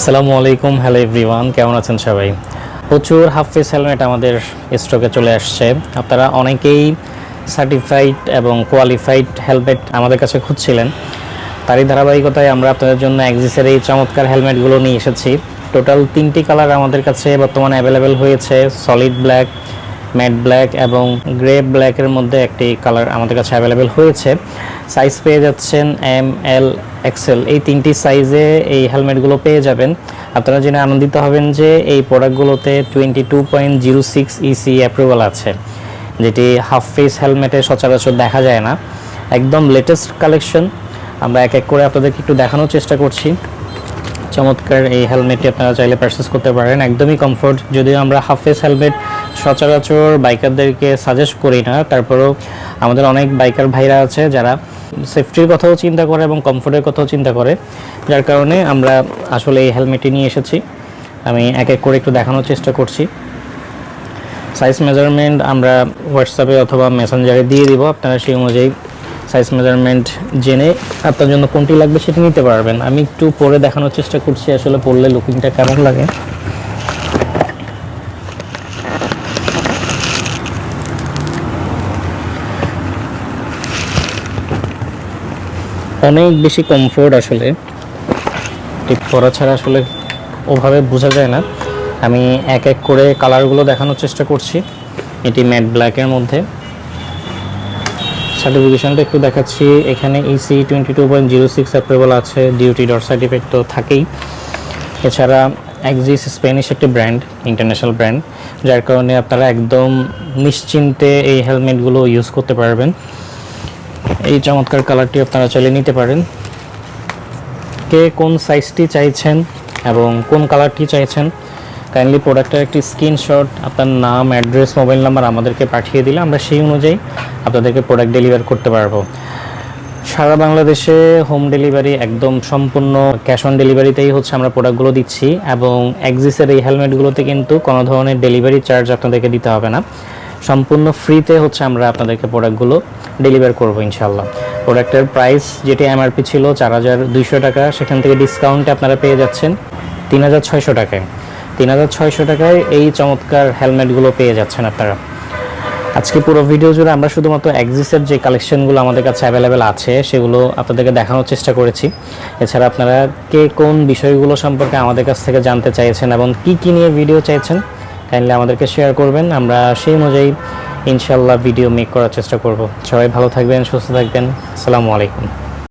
আসসালামু আলাইকুম, hello everyone, কেমন আছেন সবাই? প্রচুর হাফ ফেস হেলমেট আমাদের স্টকে চলে আসছে। আপনারা অনেকেই সার্টিফাইড এবং কোয়ালিফাইড হেলমেট আমাদের কাছে খুঁজছিলেন। তারই ধারাবাহিকতায় আমরা আপনাদের জন্য এক্সিসের এই চমৎকার হেলমেটগুলো নিয়ে এসেছি। টোটাল তিনটি কালার আমাদের কাছে বর্তমানে অ্যাভেলেবেল হয়েছে। সলিড ব্ল্যাক ম্যাট ব্ল্যাক এবং গ্রে ব্ল্যাকের মধ্যে একটি কালার আমাদের কাছে অ্যাভেলেবেল হয়েছে। সাইজ পেয়ে যাচ্ছেন এম এল এক্সেল এই তিনটি সাইজে এই হেলমেটগুলো পেয়ে যাবেন। আপনারা জেনে আনন্দিত হবেন যে এই প্রোডাক্টগুলোতে twenty two point zero six EC approval আছে, যেটি হাফ ফেস হেলমেটে সচরাচর দেখা যায় না। একদম লেটেস্ট কালেকশন আমরা এক এক করে আপনাদেরকে একটু দেখানোর চেষ্টা করছি। চমৎকার এই হেলমেটটি আপনারা চাইলে পারচেস করতে পারেন। একদমই কমফোর্ট যদিও আমরা হাফ ফেস হেলমেট সচরাচর বাইকারদেরকে সাজেস্ট করি না। তারপরেও আমাদের অনেক বাইকার ভাইরা আছে যারা সেফটির কথাও চিন্তা করে এবং কমফোর্টের কথাও চিন্তা করে। যার কারণে আমরা আসলে এই হেলমেটটি নিয়ে এসেছি। আমি এক এক করে একটু দেখানোর চেষ্টা করছি। সাইজ মেজারমেন্ট আমরা হোয়াটসঅ্যাপে অথবা মেসেঞ্জারে দিয়ে দিব। আপনারা সেই অনুযায়ী সাইজ মেজারমেন্ট জেনে আপনার জন্য কোনটি লাগবে সেটা নিতে পারবেন। আমি একটু পরে দেখানোর চেষ্টা করছি আসলে পড়লে লুকিংটা কেমন লাগে। অনেক বেশি কমফোর্ট আসলে। ঠিক পরা ছাড়া আসলে ওভাবে বোঝা যায় না। আমি এক এক করে কালারগুলো দেখানোর চেষ্টা করছি। এটি ম্যাট ব্ল্যাকের মধ্যে। সার্টিফিকেশনটা একটু দেখাচ্ছি। এখানে EC twenty two point zero six approval আছে ডিউটি ডট সার্টিফিকেট তো থাকেই। এছাড়া এক্সিস স্প্যানিশ একটি ব্র্যান্ড ইন্টারন্যাশনাল ব্র্যান্ড যার কারণে আপনারা একদম নিশ্চিন্তে এই হেলমেটগুলো ইউজ করতে পারবেন। এই চমৎকার কালারটি আপনারা চাইলে নিতে পারেন। কে কোন সাইজটি চাইছেন এবং কোন কালারটি চাইছেন কাইন্ডলি প্রোডাক্টের একটি স্ক্রিনশট আপনার নাম অ্যাড্রেস মোবাইল নাম্বার আমাদেরকে পাঠিয়ে দিলে আমরা সেই অনুযায়ী আপনাদেরকে প্রোডাক্ট ডেলিভার করতে পারব। সারা বাংলাদেশে হোম ডেলিভারি একদম সম্পূর্ণ ক্যাশ অন ডেলিভারিতেই হচ্ছে আমরা প্রোডাক্টগুলো দিচ্ছি এবং এক্সিসের এই হেলমেটগুলোতে কিন্তু কোনো ধরনের ডেলিভারি চার্জ আপনাদেরকে দিতে হবে না। সম্পূর্ণ ফ্রিতে হচ্ছে আমরা আপনাদেরকে প্রোডাক্টগুলো ডেলিভার করব ইনশাল্লাহ প্রোডাক্টের প্রাইস যেটি এমআরপি ছিল চার হাজার দুইশো টাকা, সেখান থেকে ডিসকাউন্টে আপনারা পেয়ে যাচ্ছেন তিন হাজার ছয়শো টাকায়। তিন হাজার ছয়শো টাকায় এই চমৎকার হেলমেটগুলো পেয়ে যাচ্ছেন আপনারা। আজকে পুরো ভিডিও জুড়ে আমরা শুধুমাত্র এক্সিসের যে কালেকশনগুলো আমাদের কাছে অ্যাভেলেবেল আছে, সেগুলো আপনাদেরকে দেখানোর চেষ্টা করেছি। এছাড়া আপনারা কে কোন বিষয়গুলো সম্পর্কে আমাদের কাছ থেকে জানতে চাইছেন এবং কি কী নিয়ে ভিডিও চাইছেন কাইন্ডলি আমাদেরকে শেয়ার করবেন। আমরা সেই অনুযায়ী ইনশাল্লাহ ভিডিও মেক করার চেষ্টা করব। সবাই ভালো থাকবেন, সুস্থ থাকবেন। আসসালামু আলাইকুম।